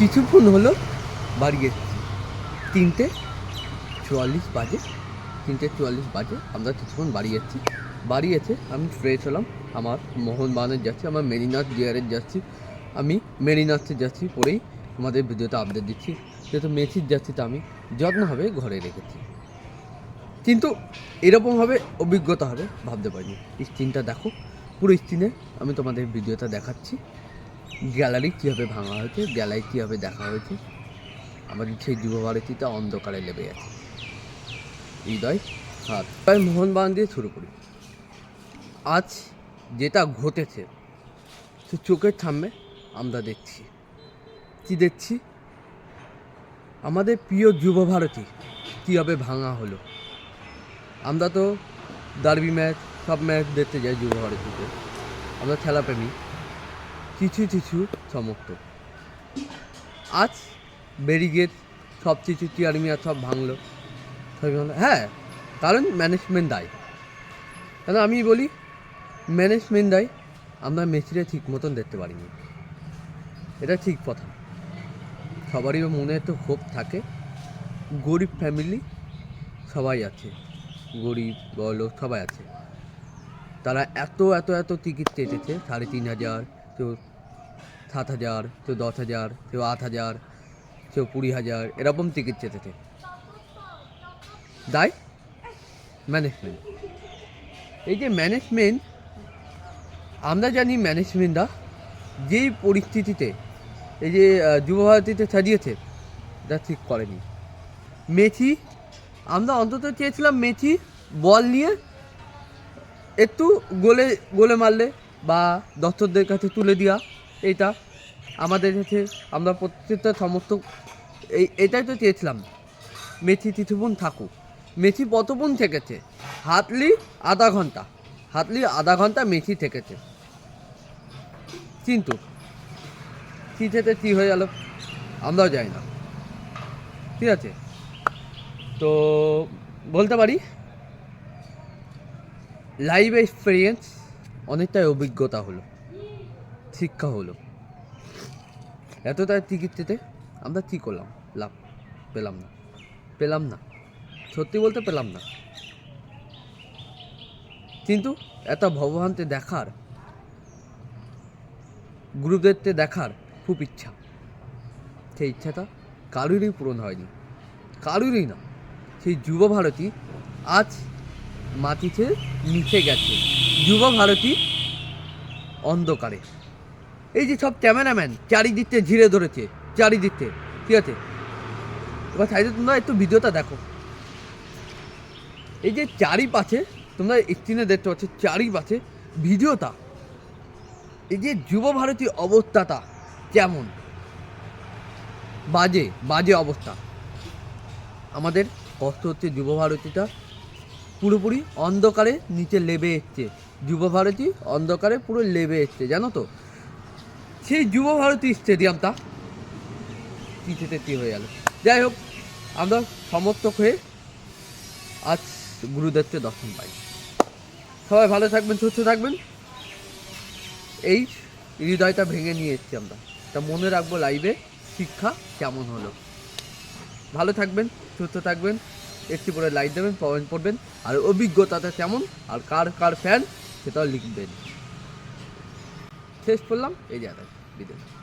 কিছুক্ষণ হলো, বাড়ি এসেছি তিনটে চুয়াল্লিশ বাজে, তিনটে চুয়াল্লিশ বাজে, আমরা কিছুক্ষণ বাড়ি যাচ্ছি বাড়ি এসে আমি ফ্রেশ হলাম, আমার মোহন মোহনবাগানের যাচ্ছি, আমার মেরিনাথ ডিয়ারের যাচ্ছি। আমি মেরিনাথে যাচ্ছি পরেই আমাদের ভিডিওতে আপডেট দিচ্ছি, যেহেতু মেসির যাচ্ছি তা আমি যত্নভাবে ঘরে রেখেছি। কিন্তু এরকমভাবে অভিজ্ঞতা হবে, ভাবতে পারিনি। স্ক্রিনটা দেখো, পুরো স্ক্রিনে আমি তোমাদের ভিডিওটা দেখাচ্ছি। গ্যালারি কীভাবে ভাঙা হয়েছে, গ্যালারি কীভাবে দেখা হয়েছে, আমাদের সেই যুবভারতীটা অন্ধকারে লেবে আছে হৃদয় হাত। তাই মোহনবাগান দিয়ে শুরু করি। আজ যেটা ঘটেছে, সে চোখের সামনে আমরা দেখছি। কি দেখছি? আমাদের প্রিয় যুবভারতী কীভাবে ভাঙা হলো। আমরা তো ডার্বি ম্যাচ, সব ম্যাচ দেখতে যাই যুবভারতীতে আমরা খেলাপ্রেমী। কিছু কিছু সমর্থক আজ ব্যারিগেড সব কিছু চেয়ার মিয়ার সব ভাঙলো। হ্যাঁ কারণ ম্যানেজমেন্ট দায়। কেন আমি বলি ম্যানেজমেন্ট দায়, আমরা মেসিরে ঠিক মতন দেখতে পারিনি। এটা ঠিক কথা। সবারই মনে তো ক্ষোভ থাকে। গরিব ফ্যামিলি সবাই আছে। গরিব বলো সবাই আছে। তারা এত এত এত টিকিট কেটেছে, সাড়ে তিন হাজার কেউ সাত হাজার, কেউ দশ হাজার, কেউ আট হাজার, কেউ কুড়ি হাজার, এরকম টিকিট চেটেছে দায় ম্যানেজমেন্ট এই যে ম্যানেজমেন্ট আমরা জানি ম্যানেজমেন্টরা যেই পরিস্থিতিতে, এই যে যুবভারতীতে সাজিয়েছে এটা ঠিক করেনি। মেথি, আমরা অন্তত চেয়েছিলাম মেথি বল নিয়ে একটু গোলে গোলে মারলে বা দর্শকদের কাছে তুলে দেওয়া এইটা আমাদের কাছে আমরা প্রত্যেকটা সমর্থক এই, এটাই তো চেয়েছিলাম। মেথি কিছুক্ষণ থাকুক। মেথি কতক্ষণ থেকেছে? হাতলি আধা ঘণ্টা। হাতলি আধা ঘণ্টা মেথি থেকেছে। কিন্তু কী থেকে কী হয়ে গেল আমরাও যাই না। ঠিক আছে? তো বলতে পারি লাইভ এক্সপিরিয়েন্স অনেকটাই অভিজ্ঞতা হলো। শিক্ষা হলো। এতটাই টিকিট পেতে আমরা কী করলাম? লাভ পেলাম না। পেলাম না। সত্যি বলতে পেলাম না। কিন্তু এত ভগবানকে দেখার, গুরুদেবকে দেখার খুব ইচ্ছা। সেই ইচ্ছাটা কারুরই পূরণ হয়নি। কারুরই না। সেই যুব ভারতী আজ মাটিতে নিচে গেছে। যুব ভারতী অন্ধকারে। এই যে সব ক্যামেরাম্যান চারিদিকতে ঘিরে ধরেছে, চারিদিকতে, ঠিক আছে? এবার সাইডে তোমরা একটু ভিডিওটা দেখো। এই যে চারিপাশে, তোমরা স্ক্রিনে দেখতে পাচ্ছ চারিপাশে ভিডিওটা, এই যে যুব ভারতী অবস্থাটা কেমন? বাজে বাজে অবস্থা। আমাদের কষ্ট হচ্ছে যুব ভারতীটা পুরোপুরি অন্ধকারে নিচে লেবে এসছে। যুব ভারতী অন্ধকারে পুরো লেবে এসছে, জানো তো? সেই যুব ভারতী স্টেডিয়ামটা পিছেতে কি হয়ে গেল। যাই হোক, আমরা সমর্থক হয়ে আজ গুরুদেবকে দর্শন পাই। সবাই ভালো থাকবেন, সুস্থ থাকবেন। এই হৃদয়টা ভেঙে নিয়ে এসছি আমরা। তা মনে রাখব লাইভে শিক্ষা কেমন হলো। ভালো থাকবেন, সুস্থ থাকবেন, একটি করে লাইক দেবেন কমেন্ট করবেন, আর অভিজ্ঞতাটা কেমন, আর কার কার ফ্যান সেটাও লিখবেন। শেষ করলাম, এই জায়গায় bir de.